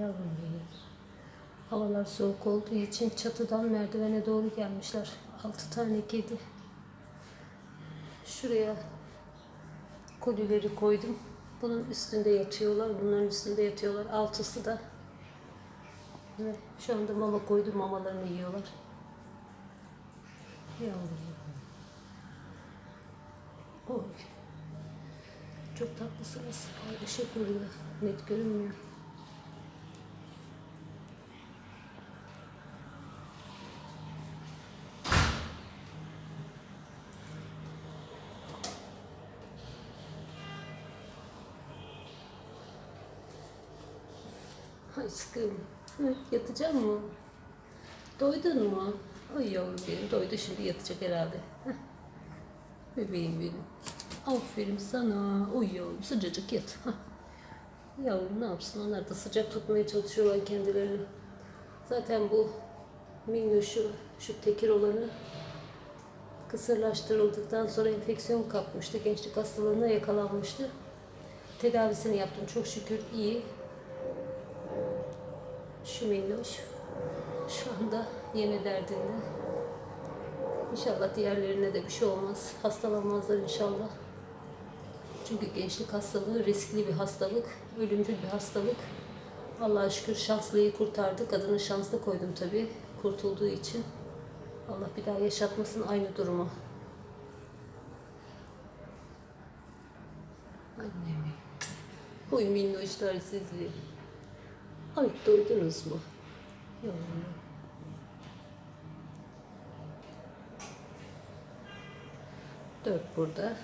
Yavrum benim. Havalar soğuk olduğu için çatıdan merdivene doğru gelmişler. Altı tane kedi. Şuraya kolileri koydum. Bunun üstünde yatıyorlar. Bunların üstünde yatıyorlar. Altısı da ve şu anda mama koydum. Mamalarını yiyorlar. Yavrum. Oy. Çok tatlısınız. Ay ışık vuruyor. Net görünmüyor. Aşkım. Hı, yatacak mı? Doydun mu? Ay yavrum benim doydu şimdi yatacak herhalde. Bebeğim benim. Aferin sana. Uy yavrum sıcacık yat. Yavrum ne yapsın onlar da sıcak tutmaya çalışıyorlar kendilerini. Zaten bu minnoşu, şu tekir olanı kısırlaştırıldıktan sonra enfeksiyon kapmıştı. Gençlik hastalığına yakalanmıştı. Tedavisini yaptım. Çok şükür iyi. Şu minnoş şu anda yeme derdinde. İnşallah diğerlerine de bir şey olmaz. Hastalanmazlar inşallah. Çünkü gençlik hastalığı riskli bir hastalık, ölümcül bir hastalık. Allah'a şükür şanslıyı kurtardık. Adını şanslı koydum tabii kurtulduğu için. Allah bir daha yaşatmasın aynı durumu. Annemi. Oy minnoşlar sizi. Ay doydunuz mu? Yavrum. Dört burada.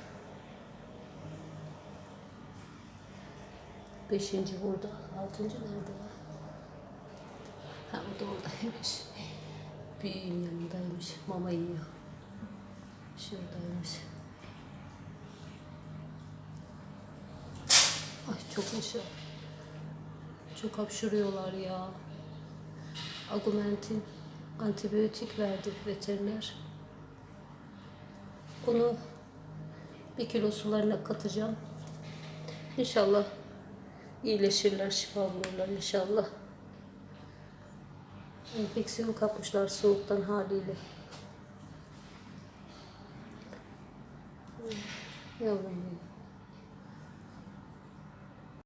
Beşinci burada. Altıncı nerede ya? Ha o da oradaymış. Büyüğün yanındaymış. Mama yiyor. Şuradaymış. Ay çok yaşa. Çok hapşırıyorlar ya. Augmentin antibiyotik verdi veteriner. Onu bir kilo sularına katacağım. İnşallah iyileşirler, şifa bulurlar inşallah. Enfeksiyon kapmışlar soğuktan haliyle. Yavrum benim.